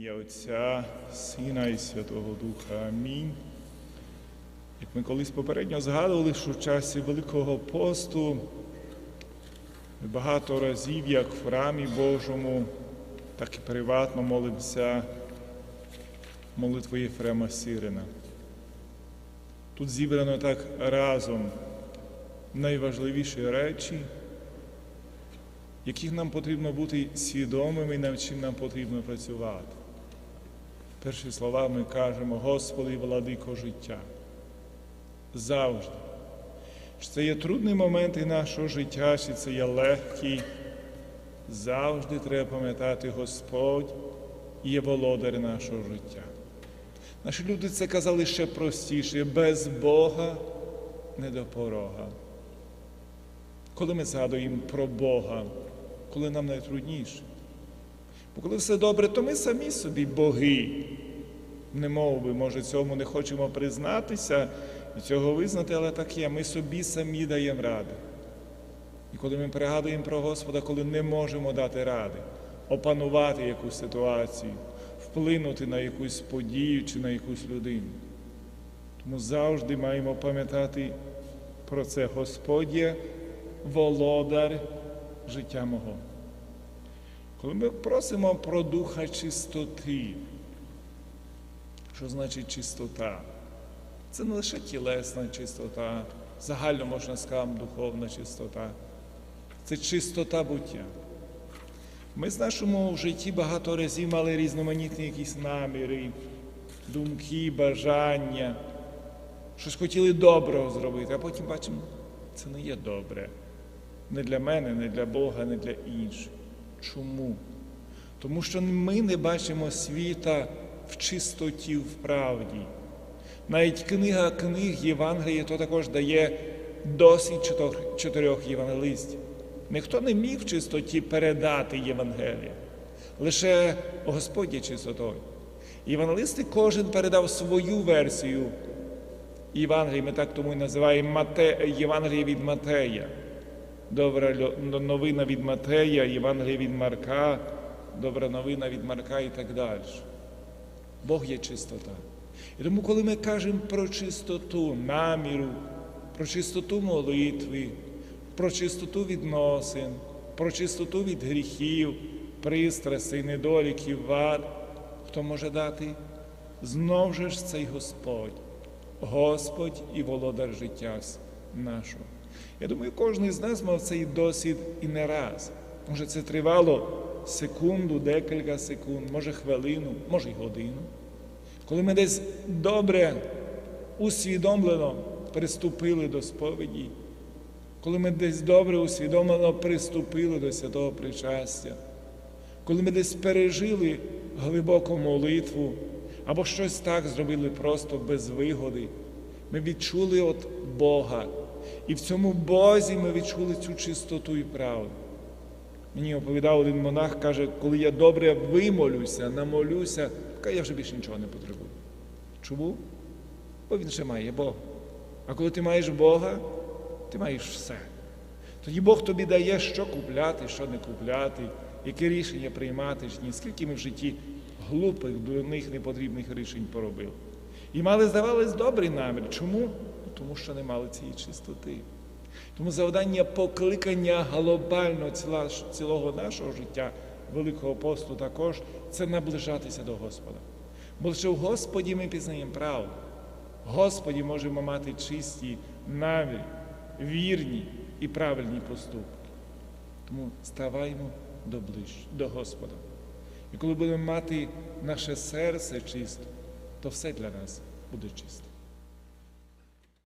ім'я Отця, Сина і Святого Духа. Амінь. Як ми колись попередньо згадували, що в часі Великого посту багато разів, як в храмі Божому, так і приватно молимося молитвою Єфрема Сирина. Тут зібрано так разом найважливіші речі, яких нам потрібно бути свідомими і над чим нам потрібно працювати. Перші слова ми кажемо, Господи, владико життя. Завжди. Чи це є трудні моменти нашого життя, чи це є легкі, завжди треба пам'ятати Господь є володар нашого життя. Наші люди це казали ще простіше, без Бога не до порога. Коли ми згадуємо про Бога, коли нам найтрудніше. Бо коли все добре, то ми самі собі боги. Не мов би, може, цьому не хочемо признатися і цього визнати, але так є. Ми собі самі даємо ради. І коли ми пригадуємо про Господа, коли не можемо дати ради, опанувати якусь ситуацію, вплинути на якусь подію чи на якусь людину. Тому завжди маємо пам'ятати про це Господь володар життя мого. Коли ми просимо про духа чистоти, що значить чистота? Це не лише тілесна чистота, загально можна сказати, духовна чистота. Це чистота буття. Ми в нашому житті багато разів мали різноманітні якісь наміри, думки, бажання, щось хотіли доброго зробити, а потім бачимо, це не є добре. Не для мене, не для Бога, не для інших. Чому? Тому що ми не бачимо світа в чистоті, в правді. Навіть книга книг Євангелія то також дає досить чотирьох євангелистів. Ніхто не міг в чистоті передати Євангелія. Лише Господь є чистотою. Євангелисти кожен передав свою версію Євангелія, ми так тому і називаємо Мате... Євангелія від Матея. Добра новина від Матея, Євангелія від Марка, добра новина від Марка і так далі. Бог є чистота. І тому, коли ми кажемо про чистоту наміру, про чистоту молитви, про чистоту відносин, про чистоту від гріхів, пристрастей, недоліків, вад, хто може дати? Знов же ж цей Господь, Господь і володар життя нашого. Я думаю, кожен з нас мав цей досвід і не раз. Може, це тривало секунду, декілька секунд, може хвилину, може й годину. Коли ми десь добре усвідомлено приступили до сповіді, коли ми десь добре усвідомлено приступили до святого причастя, коли ми десь пережили глибоку молитву або щось так зробили просто без вигоди, ми відчули от Бога. І в цьому Бозі ми відчули цю чистоту і правду. Мені оповідав один монах, каже, коли я добре вимолюся, намолюся, я вже більше нічого не потребую. Чому? Бо він ще має Бога. А коли ти маєш Бога, ти маєш все. Тоді Бог тобі дає, що купляти, що не купляти, які рішення приймати, скільки ми в житті глупих, дурних, непотрібних рішень поробили. І мали, здавалось, добрий намір. Чому? Тому що не мали цієї чистоти. Тому завдання покликання глобально цілого нашого життя, Великого посту також це наближатися до Господа. Бо лише в Господі ми пізнаємо правду. Господі можемо мати чисті наміри, вірні і правильні поступки. Тому ставаймо до ближ, до Господа. І коли будемо мати наше серце чисто, то все для нас буде чисто.